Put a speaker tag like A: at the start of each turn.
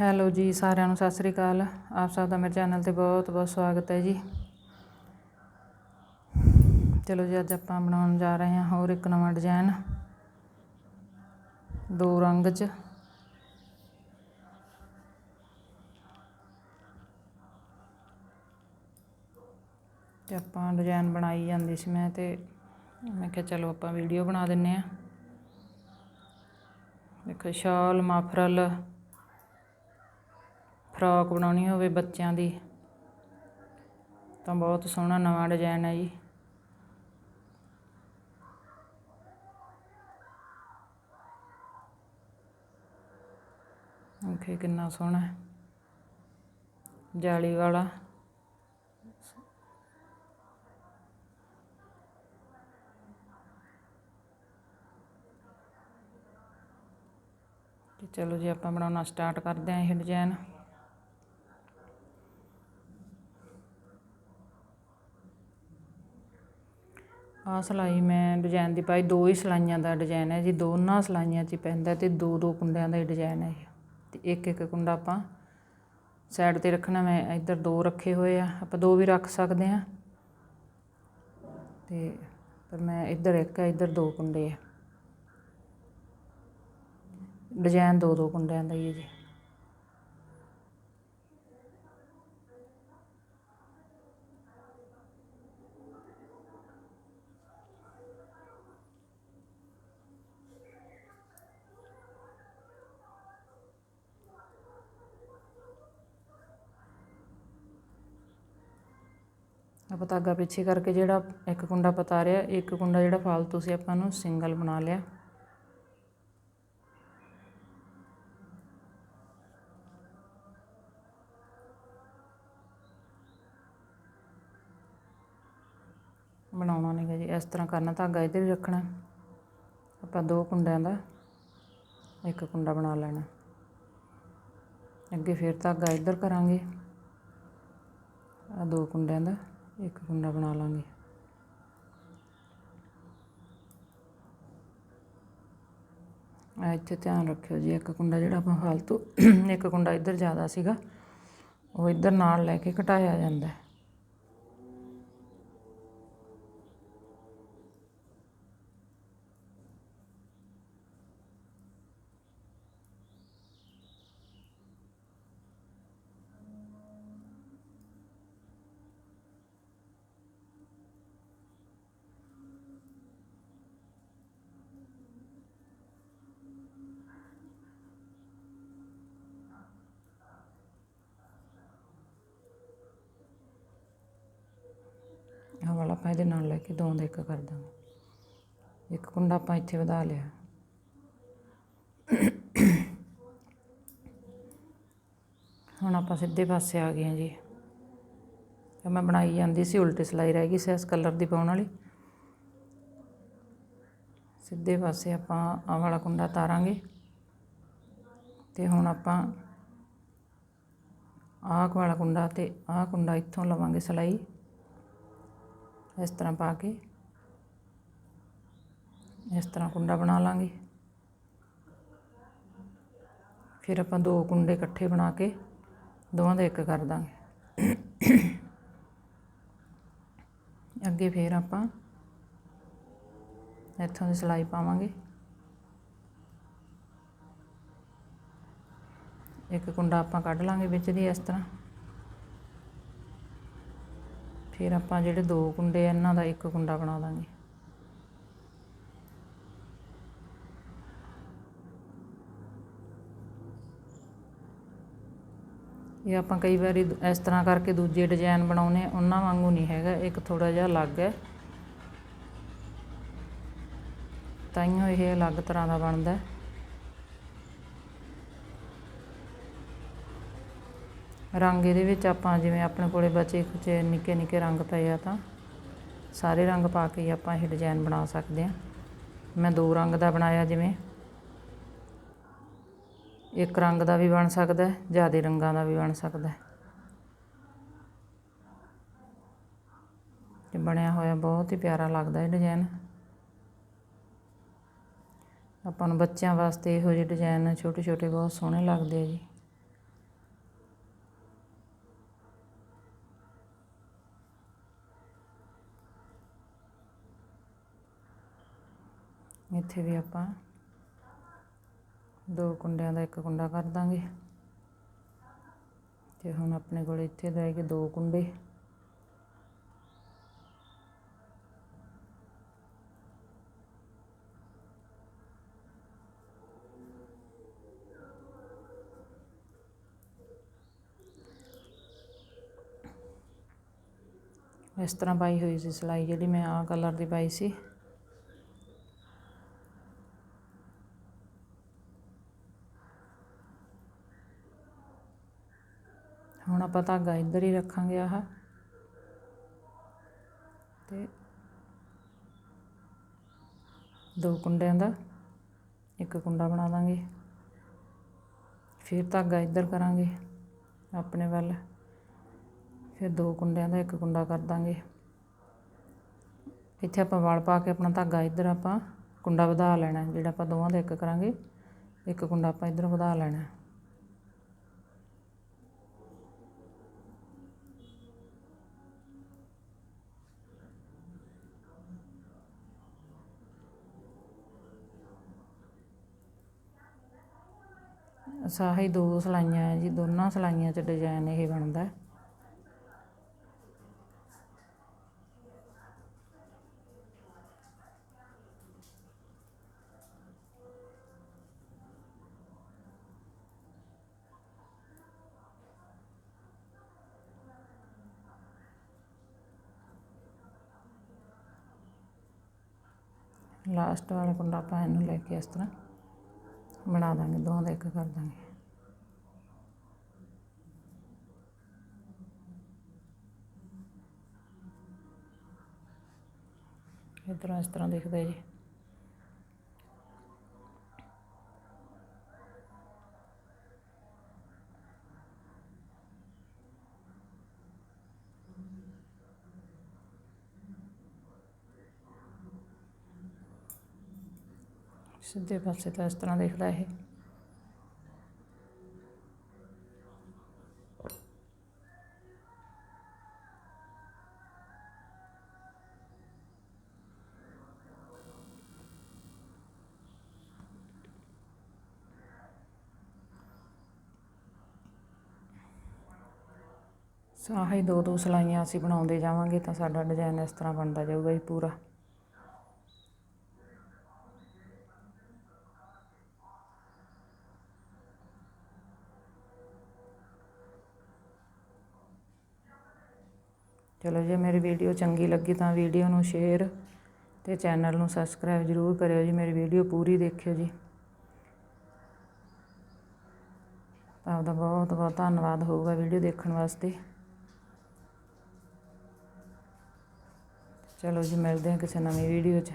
A: Hello ਜੀ, ਸਾਰਿਆਂ ਨੂੰ ਸਤਿ ਸ੍ਰੀ ਅਕਾਲ। ਆਪ ਸਭ ਦਾ ਮੇਰੇ ਚੈਨਲ ਤੇ ਬਹੁਤ ਬਹੁਤ ਸਵਾਗਤ ਹੈ ਜੀ। ਚਲੋ ਜੀ, ਅੱਜ ਆਪਾਂ ਬਣਾਉਣ ਜਾ ਰਹੇ ਹਾਂ ਹੋਰ ਇੱਕ ਨਵਾਂ ਡਿਜ਼ਾਈਨ। ਦੋ ਰੰਗ 'ਚ। ਤੇ ਆਪਾਂ ਡਿਜ਼ਾਈਨ ਬਣਾਈ ਜਾਂਦੀ ਸੀ ਮੈਂ ਤੇ ਮੈਂ ਕਿਹਾ ਚਲੋ ਆਪਾਂ ਵੀਡੀਓ ਬਣਾ ਦਿੰਨੇ ਆ। ਦੇਖੋ, ਸ਼ਾਲ, ਮਾਫਰਲ ਫਰਾਕ ਬਣਾਉਣੀ ਹੋਵੇ ਬੱਚਿਆਂ ਦੀ, ਤਾਂ ਬਹੁਤ ਸੋਹਣਾ ਨਵਾਂ ਡਿਜ਼ਾਈਨ ਹੈ ਜੀ। ਓਕੇ ਕਿੰਨਾ ਸੋਹਣਾ ਹੈ। ਜਾਲੀ ਵਾਲਾ। ਤੇ ਚਲੋ ਜੀ ਆਪਾਂ ਬਣਾਉਣਾ ਸਟਾਰਟ ਕਰਦੇ ਹਾਂ ਇਹ ਡਿਜ਼ਾਈਨ। ਆਹ ਸਿਲਾਈ ਮੈਂ ਡਿਜ਼ਾਈਨ ਦੀ ਪਾਈ, ਦੋ ਹੀ ਸਿਲਾਈਆਂ ਦਾ ਡਿਜ਼ਾਈਨ ਹੈ ਜੀ, ਦੋਨਾਂ ਸਿਲਾਈਆਂ 'ਚ ਪੈਂਦਾ ਤੇ ਦੋ ਦੋ ਕੁੰਡਿਆਂ ਦਾ ਹੀ ਡਿਜ਼ਾਈਨ ਹੈ ਤੇ ਇੱਕ ਇੱਕ ਕੁੰਡਾ ਆਪਾਂ ਸਾਈਡ ਤੇ ਰੱਖਣਾ, ਮੈਂ ਇੱਧਰ ਦੋ ਰੱਖੇ ਹੋਏ ਆ, ਆਪਾਂ ਦੋ ਵੀ ਰੱਖ ਸਕਦੇ ਆ ਤੇ ਪਰ ਮੈਂ ਇੱਧਰ ਇੱਕ ਹੈ ਇੱਧਰ ਦੋ ਕੁੰਡੇ ਆ। ਡਿਜ਼ਾਈਨ ਦੋ ਦੋ ਕੁੰਡਿਆਂ ਦਾ ਹੀ ਹੈ ਜੀ। ਆਪਾਂ ਧਾਗਾ ਪਿੱਛੇ ਕਰਕੇ ਜਿਹੜਾ ਇੱਕ ਕੁੰਡਾ ਪਤਾ ਰਿਹਾ ਇੱਕ ਕੁੰਡਾ ਜਿਹੜਾ ਫਾਲਤੂ ਸੀ ਆਪਾਂ ਨੂੰ ਸਿੰਗਲ ਬਣਾ ਲਿਆ। ਬਣਾਉਣਾ ਨਹੀਂਗਾ ਜੀ, ਇਸ ਤਰ੍ਹਾਂ ਕਰਨਾ, ਧਾਗਾ ਇੱਧਰ ਹੀ ਰੱਖਣਾ। ਆਪਾਂ ਦੋ ਕੁੰਡਿਆਂ ਦਾ ਇੱਕ ਕੁੰਡਾ ਬਣਾ ਲੈਣਾ। ਅੱਗੇ ਫਿਰ ਧਾਗਾ ਇੱਧਰ ਕਰਾਂਗੇ। ਆ ਦੋ ਕੁੰਡਿਆਂ ਦਾ। ਇੱਕ ਕੁੰਡਾ ਬਣਾ ਲਾਂਗੇ। ਇੱਥੇ ਧਿਆਨ ਰੱਖਿਓ ਜੀ, ਇੱਕ ਕੁੰਡਾ ਜਿਹੜਾ ਆਪਾਂ ਫालतू ਇੱਕ ਕੁੰਡਾ ਇੱਧਰ ਜ਼ਿਆਦਾ ਸੀਗਾ, ਉਹ ਇੱਧਰ ਨਾਲ ਲੈ ਕੇ ਘਟਾਇਆ ਜਾਂਦਾ ਹੈ ਆਹ ਵਾਲਾ ਆਪਾਂ ਇਹਦੇ ਨਾਲ ਲੈ ਕੇ ਦੋ ਦਾ ਇੱਕ ਕਰ ਦਾਂਗੇ। ਇੱਕ ਕੁੰਡਾ ਆਪਾਂ ਇੱਥੇ ਵਧਾ ਲਿਆ। ਹੁਣ ਆਪਾਂ ਸਿੱਧੇ ਪਾਸੇ ਆ ਗਏ ਹਾਂ ਜੀ। ਮੈਂ ਬਣਾਈ ਜਾਂਦੀ ਸੀ, ਉਲਟੀ ਸਲਾਈ ਰਹਿ ਗਈ ਸੀ ਇਸ ਕਲਰ ਦੀ ਪਾਉਣ ਵਾਲੀ। ਸਿੱਧੇ ਪਾਸੇ ਆਪਾਂ ਆਹ ਵਾਲਾ ਕੁੰਡਾ ਤਾਰਾਂਗੇ। ਤੇ ਹੁਣ ਆਪਾਂ ਆਹ ਵਾਲਾ ਕੁੰਡਾ ਤੇ ਆਹ ਕੁੰਡਾ ਇੱਥੋਂ ਲਵਾਂਗੇ ਸਲਾਈ। ਇਸ ਤਰ੍ਹਾਂ ਪਾ ਕੇ, ਇਸ ਤਰ੍ਹਾਂ ਕੁੰਡਾ ਬਣਾ ਲਾਂਗੇ। ਫਿਰ ਆਪਾਂ ਦੋ ਕੁੰਡੇ ਇਕੱਠੇ ਬਣਾ ਕੇ ਦੋਵਾਂ ਦਾ ਇੱਕ ਕਰ ਦਾਂਗੇ। ਅੱਗੇ ਫਿਰ ਆਪਾਂ ਇੱਥੋਂ ਦੀ ਸਲਾਈ ਪਾਵਾਂਗੇ। ਇੱਕ ਕੁੰਡਾ ਆਪਾਂ ਕੱਢ ਲਾਂਗੇ ਵਿੱਚ ਦੀ ਇਸ ਤਰ੍ਹਾਂ। ਫਿਰ ਆਪਾਂ ਜਿਹੜੇ ਦੋ ਕੁੰਡੇ ਆ, ਇਹਨਾਂ ਦਾ ਇੱਕ ਕੁੰਡਾ ਬਣਾ ਦਾਂਗੇ। ਇਹ ਆਪਾਂ ਕਈ ਵਾਰੀ ਇਸ ਤਰ੍ਹਾਂ ਕਰਕੇ ਦੂਜੇ ਡਿਜ਼ਾਈਨ ਬਣਾਉਨੇ ਉਹਨਾਂ ਵਾਂਗੂ ਨਹੀਂ ਹੈਗਾ, ਇੱਕ ਥੋੜਾ ਜਿਹਾ ਅਲੱਗ ਹੈ। ਤਾਈਓ ਇਹ ਅਲੱਗ ਤਰ੍ਹਾਂ ਦਾ ਬਣਦਾ ਹੈ। ਰੰਗ ਇਹਦੇ ਵਿੱਚ ਆਪਾਂ ਜਿਵੇਂ ਆਪਣੇ ਕੋਲੇ ਬਚੇ ਕੁਚੇ ਨਿੱਕੇ ਨਿੱਕੇ ਰੰਗ ਪਏ ਆ ਤਾਂ ਸਾਰੇ ਰੰਗ ਪਾ ਕੇ ਹੀ ਆਪਾਂ ਇਹ ਡਿਜ਼ਾਈਨ ਬਣਾ ਸਕਦੇ ਆ ਮੈਂ ਦੋ ਰੰਗ ਦਾ ਬਣਾਇਆ ਜਿਵੇਂ। ਇੱਕ ਰੰਗ ਦਾ ਵੀ ਬਣ ਸਕਦਾ ਜਿਆਦੇ ਰੰਗਾਂ ਦਾ ਵੀ ਬਣ ਸਕਦਾ ਤੇ ਬਣਿਆ ਹੋਇਆ ਬਹੁਤ ਹੀ ਪਿਆਰਾ ਲੱਗਦਾ ਇਹ ਡਿਜ਼ਾਈਨ ਆਪਾਂ ਨੂੰ ਬੱਚਿਆਂ ਵਾਸਤੇ ਇਹੋ ਜਿਹੇ ਡਿਜ਼ਾਈਨ ਛੋਟੇ ਛੋਟੇ ਬਹੁਤ ਸੋਹਣੇ ਲੱਗਦੇ ਆ ਜੀ। ਇੱਥੇ ਵੀ ਆਪਾਂ ਦੋ ਕੁੰਡਿਆਂ ਦਾ ਇੱਕ ਕੁੰਡਾ ਕਰ ਦਾਂਗੇ। ਤੇ ਹੁਣ ਆਪਣੇ ਕੋਲ ਇੱਥੇ ਰਹਿ ਗਏ ਦੋ ਕੁੰਡੇ। ਇਸ ਤਰ੍ਹਾਂ ਪਾਈ ਹੋਈ ਸੀ ਸਿਲਾਈ ਜਿਹੜੀ ਮੈਂ ਆਹ ਕਲਰ ਦੀ ਪਾਈ ਸੀ ਹੁਣ ਆਪਾਂ ਧਾਗਾ ਇੱਧਰ ਹੀ ਰੱਖਾਂਗੇ ਆਹ। ਤੇ ਦੋ ਕੁੰਡਿਆਂ ਦਾ, ਇੱਕ ਕੁੰਡਾ ਬਣਾ ਦਾਂਗੇ। ਫਿਰ ਧਾਗਾ ਇੱਧਰ ਕਰਾਂਗੇ ਆਪਣੇ ਵੱਲ। ਫਿਰ ਦੋ ਕੁੰਡਿਆਂ ਦਾ ਇੱਕ ਕੁੰਡਾ ਕਰ ਦਾਂਗੇ। ਇੱਥੇ ਆਪਾਂ ਵਲ ਪਾ ਕੇ ਆਪਣਾ ਧਾਗਾ ਇੱਧਰ ਆਪਾਂ ਕੁੰਡਾ ਵਧਾ ਲੈਣਾ, ਜਿਹੜਾ ਆਪਾਂ ਦੋਵਾਂ ਦਾ ਇੱਕ ਕਰਾਂਗੇ। ਇੱਕ ਕੁੰਡਾ ਆਪਾਂ ਇੱਧਰ ਵਧਾ ਲੈਣਾ ਹੈ। ਸਾਹੀ ਦੋ ਸਲਾਈਆਂ ਜੀ, ਦੋਨਾਂ ਸਲਾਈਆਂ 'ਚ ਡਿਜ਼ਾਈਨ ਇਹ ਬਣਦਾ ਲਾਸਟ ਵਾਲਾ ਕੁੰਡਾ ਆਪਾਂ ਇਹਨੂੰ ਲੈ ਕੇ ਇਸ ਤਰ੍ਹਾਂ ਬਣਾ ਦਾਂਗੇ ਦੋਵਾਂ ਦਾ ਇੱਕ ਕਰ ਦਾਂਗੇ। ਇੱਧਰੋਂ ਇਸ ਤਰ੍ਹਾਂ ਦਿਖਦਾ ਜੀ। ਸਿੱਧੇ ਪਾਸੇ ਤਾਂ ਇਸ ਤਰ੍ਹਾਂ ਦਿਖਦਾ ਇਹ। ਸਾਹੀ ਦੋ ਦੋ ਸਲਾਈਆਂ ਅਸੀਂ ਬਣਾਉਂਦੇ ਜਾਵਾਂਗੇ ਤਾਂ ਸਾਡਾ ਡਿਜ਼ਾਈਨ ਇਸ ਤਰ੍ਹਾਂ ਬਣਦਾ ਜਾਊਗਾ ਜੀ ਪੂਰਾ। ਚਲੋ ਜੇ ਮੇਰੀ ਵੀਡੀਓ ਚੰਗੀ ਲੱਗੀ ਤਾਂ ਵੀਡੀਓ ਨੂੰ ਸ਼ੇਅਰ ਤੇ ਚੈਨਲ ਨੂੰ ਸਬਸਕ੍ਰਾਈਬ ਜ਼ਰੂਰ ਕਰਿਓ ਜੀ, ਮੇਰੀ ਵੀਡੀਓ ਪੂਰੀ ਦੇਖਿਓ ਜੀ। ਤਾਂ ਆਪਦਾ ਬਹੁਤ ਬਹੁਤ ਧੰਨਵਾਦ ਹੋਊਗਾ ਵੀਡੀਓ ਦੇਖਣ ਵਾਸਤੇ। ਚਲੋ ਜੀ, ਮਿਲਦੇ ਹਾਂ ਕਿਸੇ ਨਵੀਂ ਵੀਡੀਓ 'ਚ।